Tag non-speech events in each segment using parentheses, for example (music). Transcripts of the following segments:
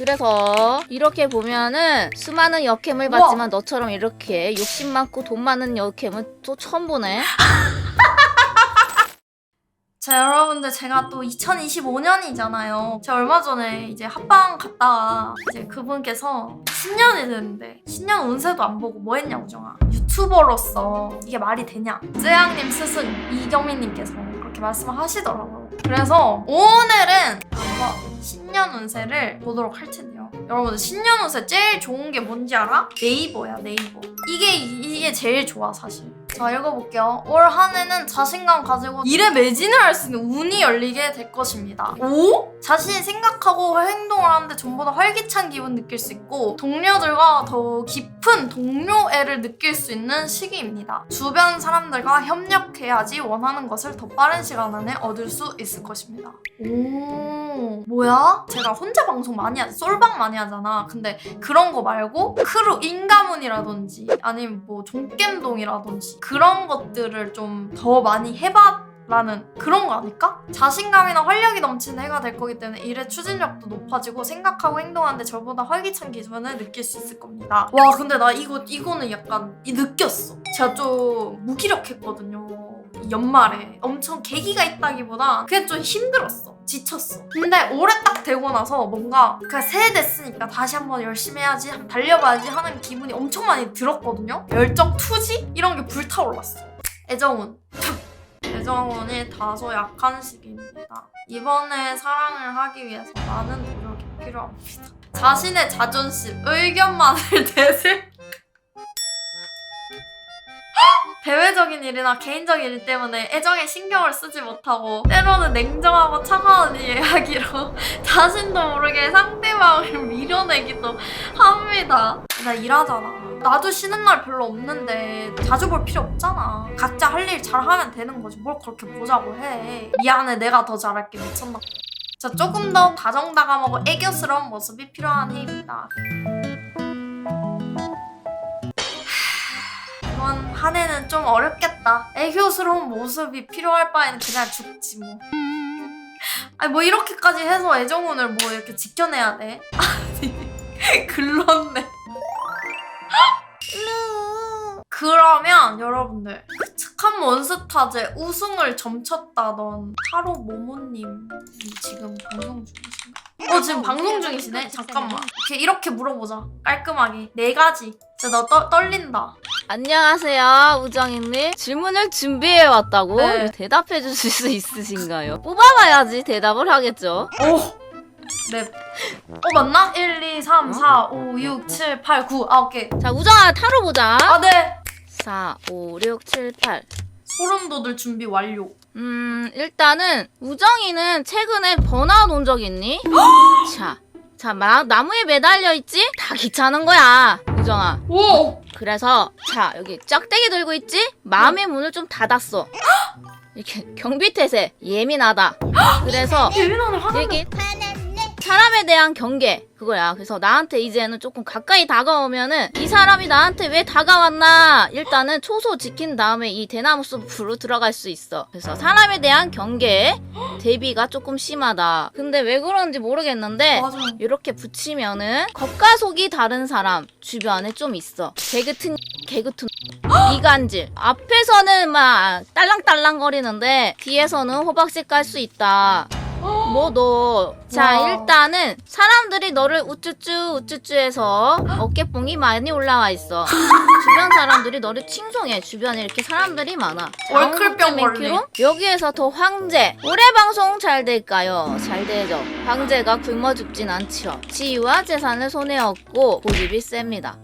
그래서 이렇게 보면은 수많은 역캠을 우와. 봤지만 너처럼 이렇게 욕심 많고 돈 많은 역캠은 또 처음 보네. (laughs) 자 여러분들 제가 또 2025년이잖아요. 제가 얼마 전에 이제 합방 갔다가 이제 그분께서 신년이 됐는데 신년 운세도 안 보고 뭐 했냐 우정아 유튜버로서 이게 말이 되냐 쯔양님 스승 이경민님께서 그렇게 말씀을 하시더라고요. 그래서 오늘은 한번 신년 운세를 보도록 할 텐데요. 여러분들 신년 운세 제일 좋은 게 뭔지 알아? 네이버야 네이버. 이게 이게 제일 좋아 사실. 자 읽어볼게요. 올 한 해는 자신감 가지고 일에 매진을 할 수 있는 운이 열리게 될 것입니다. 오? 자신이 생각하고 행동을 하는데 전보다 활기찬 기분 느낄 수 있고 동료들과 더 깊은 동료애를 느낄 수 있는 시기입니다. 주변 사람들과 협력해야지 원하는 것을 더 빠른 시간 안에 얻을 수 있을 것입니다. 오 뭐야? 제가 혼자 방송 많이 하지 솔방 많이 하잖아. 근데 그런 거 말고 크루 인가문이라든지 아니면 뭐 종겜동이라든지 그런 것들을 좀 더 많이 해봐라는 그런 거 아닐까? 자신감이나 활력이 넘치는 해가 될 거기 때문에 일의 추진력도 높아지고 생각하고 행동하는데 저보다 활기찬 기분을 느낄 수 있을 겁니다. 와 근데 나 이거 이거는 약간 이 느꼈어. 제가 좀 무기력했거든요. 이 연말에 엄청 계기가 있다기보다 그냥 좀 힘들었어. 지쳤어. 근데 올해 딱 되고 나서 뭔가 그냥 새해 됐으니까 다시 한번 열심히 해야지, 달려봐야지 하는 기분이 엄청 많이 들었거든요. 열정 투지 이런 게 불타올랐어. 애정운. (laughs) 애정운이 다소 약한 시기입니다. 이번에 사랑을 하기 위해서 많은 노력이 필요합니다. 자신의 자존심, 의견만을 (laughs) 대실 대외적인 일이나 개인적인 일 때문에 애정에 신경을 쓰지 못하고 때로는 냉정하고 차가운 이야기로 (laughs) 자신도 모르게 상대방을 밀어내기도 합니다. 나 일하잖아. 나도 쉬는 날 별로 없는데 자주 볼 필요 없잖아. 각자 할 일 잘하면 되는 거지. 뭘 그렇게 보자고 해. 미안해, 내가 더 잘할게. 미쳤나? 자, 조금 더 다정다감하고 애교스러운 모습이 필요한 해입니다. 한 해는 좀 어렵겠다. 애교스러운 모습이 필요할 바에는 그냥 죽지 뭐. 아니 뭐 이렇게까지 해서 애정운을 뭐 이렇게 지켜내야 돼? 아니 (laughs) 글렀네. (laughs) 그러면 여러분들 그 착한 몬스타즈 우승을 점쳤다던 타로 모모님 지금 방송 중이신가? 어 지금 방송 중이시네? 잠깐만 이렇게, 이렇게 물어보자 깔끔하게 네 가지 진짜 나 떠, 떨린다 안녕하세요, 우정이님. 질문을 준비해 왔다고 네. 대답해 주실 수 있으신가요? 뽑아봐야지 대답을 하겠죠. 오! 네. 어 맞나? 1, 2, 3, 4, 5, 6, 7, 8, 9 아 오케이 자, 우정아 타로 보자. 아 네! 4, 5, 6, 7, 8. 소름 돋을 준비 완료 음, 일단은 우정이는 최근에 번아웃 온 적 있니? (gasps) 자, 자, 마, 나무에 매달려 있지? 다 귀찮은 거야, 우정아. 오! 그래서 자, 여기 짝대기 들고 있지? 마음의 문을 좀 닫았어. 이렇게 경비태세 예민하다. 그래서 예민하네 화난다 이게 사람에 대한 경계 그거야. 그래서 나한테 이제는 조금 가까이 다가오면은 이 사람이 나한테 왜 다가왔나 일단은 초소 지킨 다음에 이 대나무 숲으로 들어갈 수 있어. 그래서 사람에 대한 경계 대비가 조금 심하다. 근데 왜 그런지 모르겠는데 맞아 이렇게 붙이면은 겉과 속이 다른 사람 주변에 좀 있어. 개그튼 개그튼 이간질. 앞에서는 막 딸랑딸랑 거리는데 뒤에서는 호박색 깔수 있다. 뭐 너. 자, 와. 일단은 사람들이 너를 우쭈쭈 우쭈쭈해서 어깨뽕이 많이 올라와 있어. 주변 사람들이 너를 칭송해. 주변에 이렇게 사람들이 많아. 한국계 걸리. 여기에서 더 황제. 올해 방송 잘 될까요? 잘 되죠. 황제가 굶어 죽진 않죠. 지위와 재산을 손에 얻고 고집이 셉니다.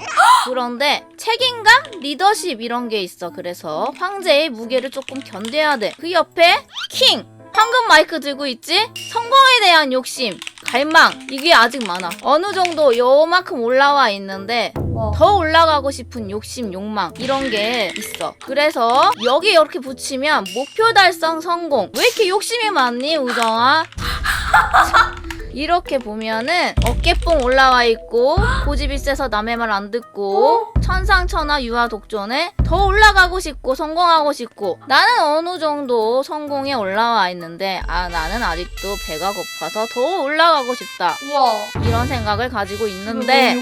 그런데 책임감, 리더십 이런 게 있어. 그래서 황제의 무게를 조금 견뎌야 돼. 그 옆에 킹. 황금 마이크 들고 있지? 성공에 대한 욕심, 갈망 이게 아직 많아. 어느 정도 요만큼 올라와 있는데 와. 더 올라가고 싶은 욕심, 욕망 이런 게 있어. 그래서 여기 이렇게 붙이면 목표 달성 성공. 왜 이렇게 욕심이 많니, 우정아? (laughs) 이렇게 보면은 어깨뽕 올라와 있고 고집이 세서 남의 말 안 듣고 천상천하 유아 독존에 더 올라가고 싶고 성공하고 싶고 나는 어느 정도 성공에 올라와 있는데 아 나는 아직도 배가 고파서 더 올라가고 싶다 우와. 이런 생각을 가지고 있는데.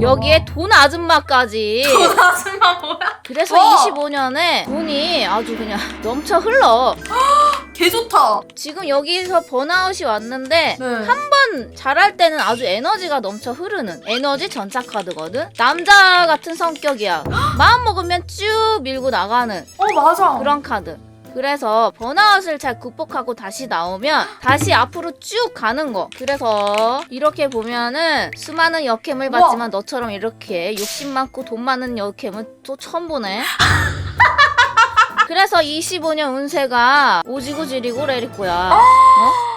여기에 돈 아줌마까지 하지마 뭐야? 그래서 어! 25년에 돈이 아주 그냥 (laughs) 넘쳐 흘러 (gasps) 개 좋다. 지금 여기서 번아웃이 왔는데 네. 한번 잘할 때는 아주 에너지가 넘쳐 흐르는 에너지 전차 카드거든 남자 같은 성격이야 마음 먹으면 쭉 밀고 나가는 어 맞아. 그런 카드 그래서 번아웃을 잘 극복하고 다시 나오면 다시 앞으로 쭉 가는 거 그래서 이렇게 보면은 수많은 역캠을 우와. 봤지만 너처럼 이렇게 욕심 많고 돈 많은 역캠은 또 처음 보네 (laughs) 그래서 25년 운세가 오지고 지리고 레리코야 어?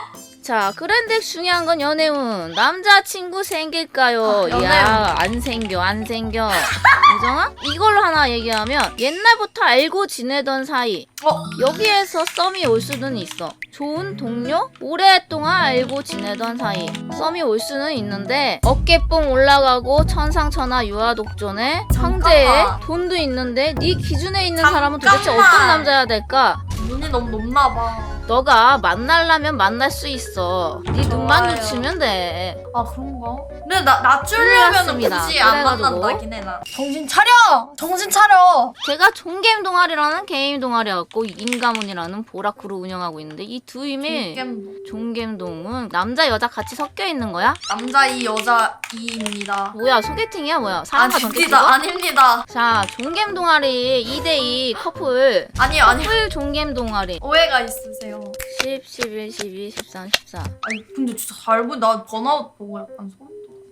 자 그런데 중요한 건 연애운 남자친구 생길까요? 아. 야 안 생겨 안 생겨 (laughs) 우정아? 이걸로 하나 얘기하면 옛날부터 알고 지내던 사이 어 여기에서 썸이 올 수는 있어. 좋은 동료? 오랫동안 알고 지내던 사이. 썸이 올 수는 있는데 어깨뽕 올라가고 천상천하 유아 독존에 황제에. 돈도 있는데 네 기준에 있는 사람은 도대체 잠깐만. 어떤 남자야 될까? 눈이 너무 높나 봐. 너가 만날라면 만날 수 있어. 네 눈만 좋아요. 놓치면 돼. 아 그런가? 근데 나 낮추려면 그렇습니다. 굳이 안 그래가지고. 만난다긴 해 나. 정신 차려. 정신 차려. 제가 종게임 동아리라는 게임 동아리였고 인가문이라는 보라크로 운영하고 있는데 이 두 이미 게임 종겜동은 남자 여자 같이 섞여 있는 거야? 남자 이 여자 이입니다. 뭐야 소개팅이야 뭐야 사람과 아닙니다. 찍어? 아닙니다. 자 종겜 동아리 2대2 커플 아니요 아니요. 커플 종겜 동아리 오해가 있으세요. 10, 11, 12, 13, 14 아니 근데 진짜 잘 보. 나 번아웃 보고 약간 소름.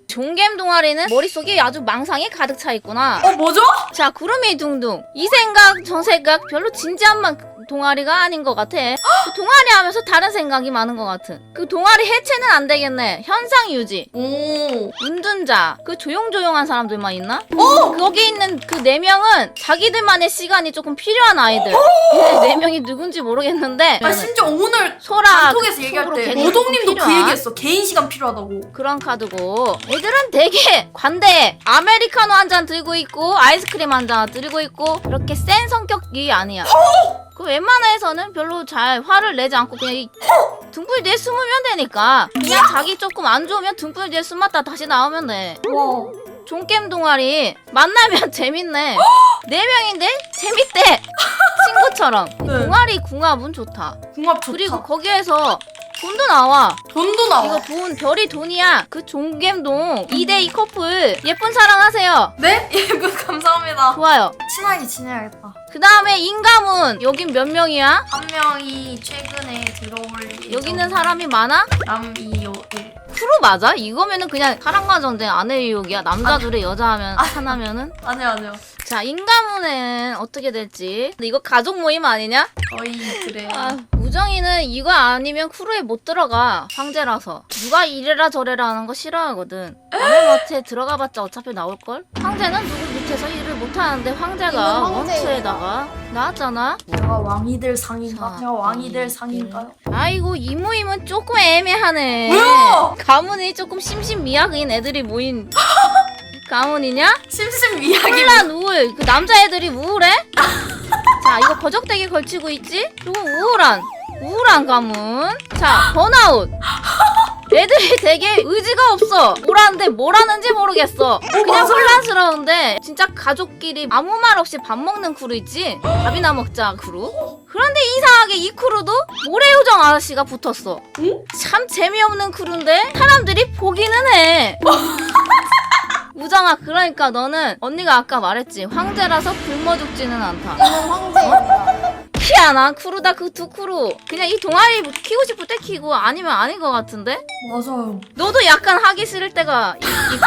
종겜 동아리는 머릿속에 아주 망상이 가득 차 있구나 어 뭐죠? 자 구름이 둥둥 이 생각 저 생각 별로 진지한 만 동아리가 아닌 것 같아. 그 동아리 하면서 다른 생각이 많은 것 같은. 그 동아리 해체는 안 되겠네. 현상 유지. 오. 운둔자. 그 조용조용한 사람들만 있나? 거기 있는 그 네 명은 자기들만의 시간이 조금 필요한 아이들. 네 명이 누군지 모르겠는데. 아 심지어 오늘 소라 단톡에서 그 얘기할 속으로 때 걔네 노동님도 그 필요한? 얘기했어. 개인 시간 필요하다고. 그런 카드고. 애들은 되게 관대해 아메리카노 한 잔 들고 있고 아이스크림 한 잔 들고 있고 그렇게 센 성격이 아니야 그 웬만해서는 별로 잘 화를 내지 않고 그냥 이 등불 뒤에 숨으면 되니까. 그냥 자기 조금 안 좋으면 등불 뒤에 숨었다 다시 나오면 돼. 와. 종겜 동아리 만나면 (laughs) 재밌네. 네 명인데? 재밌대. 친구처럼. 네. 동아리 궁합은 좋다. 궁합 좋다. 그리고 거기에서 돈도 나와 돈도 나와. 이거 돈 별이 돈이야 그 종겜동 2대2 커플 예쁜 사랑하세요 네? (laughs) 예분 감사합니다. 좋아요 친하게 지내야겠다. 그 다음에 인가문 여긴 몇 명이야? 한 명이 최근에 들어올 여기 있는 사람이 많아? 남이요 일. 프로 맞아? 이거면은 그냥 사랑과 전쟁 아내 유혹이야 남자 둘에 여자 하면 하나면은 아니요 아니요. 자 인가문은 어떻게 될지 근데 이거 가족 모임 아니냐? 거의 그래. 아, 우정이는 이거 아니면 크루에 못 들어가 황제라서 누가 이래라 저래라 하는 거 싫어하거든 남의 멋에 들어가봤자 어차피 나올걸? 황제는 누구 밑에서 일을 못하는데 황제가 이건 황제예요. 원투에다가 나왔잖아 제가 왕이 될 상인가? 자, 제가 왕이 될 이- 상인가요? 아이고 이 모임은 조금 애매하네 왜요? 가문이 조금 심심미약인 애들이 모인 (laughs) 가문이냐? 심심미약이 혼란 우울 그 남자애들이 우울해? 자 이거 거적대기 걸치고 있지? 이거 우울한 우울한 가문 자 번아웃 애들이 되게 의지가 없어 뭐라는데 뭘 하는지 모르겠어 그냥 맞아요. 혼란스러운데 진짜 가족끼리 아무 말 없이 밥 먹는 크루 있지? 밥이나 먹자 크루 그런데 이상하게 이 크루도 모래요정 아저씨가 붙었어 응? 참 재미없는 크루인데 사람들이 보기는 해 (laughs) 우정아 그러니까 너는 언니가 아까 말했지 황제라서 굶어 죽지는 않다 저는 황제입니다. 희한한 크루다 그두 크루 그냥 이 동아리 키고 싶을 때 키고 아니면 아닌 것 같은데 맞아요. 너도 약간 하기 싫을 때가 있- 있고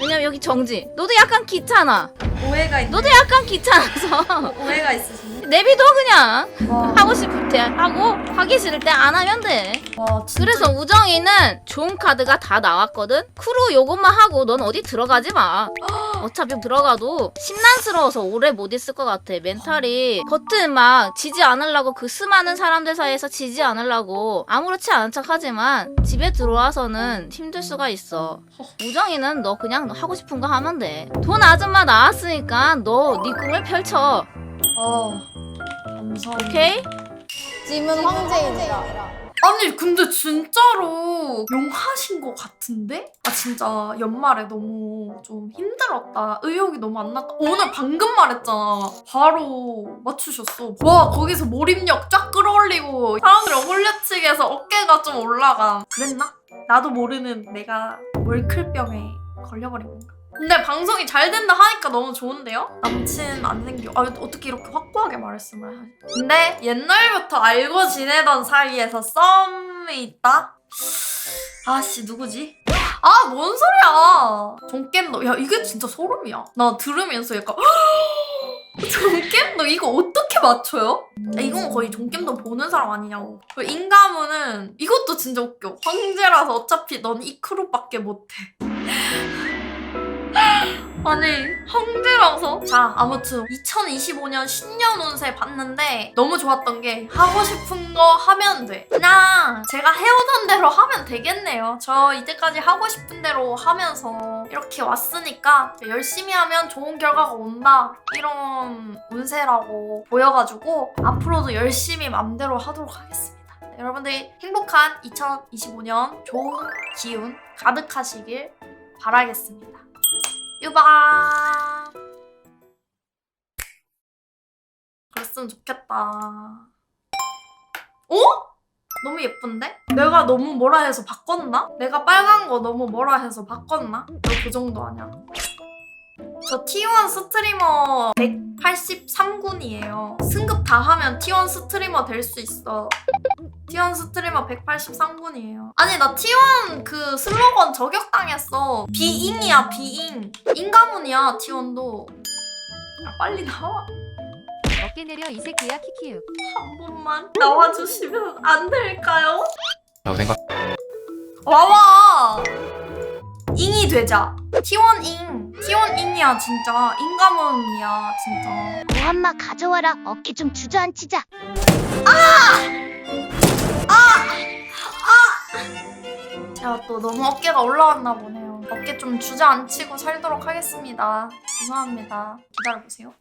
왜냐면 여기 정지 너도 약간 귀찮아 오해가 있. 너도 약간 귀찮아서 오해가 있으시네. 내비둬 그냥 와, 하고 싶을 때 하고 하기 싫을 때 안 하면 돼 와 진짜. 그래서 우정이는 좋은 카드가 다 나왔거든 크루 요것만 하고 넌 어디 들어가지 마 (gasps) 어차피 들어가도 심란스러워서 오래 못 있을 것 같아. 멘탈이 겉은 막 지지 않으려고 그 수많은 사람들 사이에서 지지 않으려고 아무렇지 않은 척 하지만 집에 들어와서는 힘들 수가 있어. 우정이는 너 그냥 하고 싶은 거 하면 돼. 돈 아줌마 나왔으니까 너 네 꿈을 펼쳐. 어 감사합니다 오케이? 찜은 황제입니다. 아니 근데 진짜로 용하신 것 같은데? 아 진짜 연말에 너무 좀 힘들었다 의욕이 너무 안 났다 오늘 방금 말했잖아 바로 맞추셨어 와 거기서 몰입력 쫙 끌어올리고 사람들 홀려치기해서 어깨가 좀 올라가 그랬나? 나도 모르는 내가 월클병에 걸려버린 건가? 근데 방송이 잘 된다 하니까 너무 좋은데요? 남친 안 생겨. 아, 어떻게 이렇게 확고하게 말했으면 하지? 근데 옛날부터 알고 지내던 사이에서 썸이 있다? 아씨, 누구지? 아, 뭔 소리야! 종겜너, 야, 이게 진짜 소름이야. 나 들으면서 약간, (gasps) 종겜너 이거 어떻게 맞춰요? 야, 이건 거의 종겜너 보는 사람 아니냐고. 그 인가문은 이것도 진짜 웃겨. 황제라서 어차피 넌 이 크루밖에 못해. 아니 황제라서? 자 아무튼 2025년 신년 운세 봤는데 너무 좋았던 게 하고 싶은 거 하면 돼. 그냥 제가 해오던 대로 하면 되겠네요. 저 이때까지 하고 싶은 대로 하면서 이렇게 왔으니까 열심히 하면 좋은 결과가 온다. 이런 운세라고 보여가지고 앞으로도 열심히 맘대로 하도록 하겠습니다. 여러분들이 행복한 2025년 좋은 기운 가득하시길 바라겠습니다 유바 그랬으면 좋겠다 어? 너무 예쁜데? 내가 너무 뭐라 해서 바꿨나? 내가 빨간 거 너무 뭐라 해서 바꿨나? 너 그 정도 아니야 저 T1 스트리머 183군이에요 승급 다 하면 T1 스트리머 될 수 있어 T1 스트리머 183군이에요. 아니 나 T1 그 슬로건 저격당했어. 비잉이야 비잉. 인가문이야 T1도. 야 빨리 나와. 어깨 내려 이 새끼야 키키육 한 번만 나와주시면 안 될까요? 라고 생각 와와. 잉이 되자. T1 잉. T1 잉이야 진짜. 인가문이야 진짜. 고한마 가져와라. 어깨 좀 주저앉히자 제가 또 너무 어깨가 올라왔나 보네요. 어깨 좀 주저앉히고 살도록 하겠습니다. 죄송합니다. 기다려보세요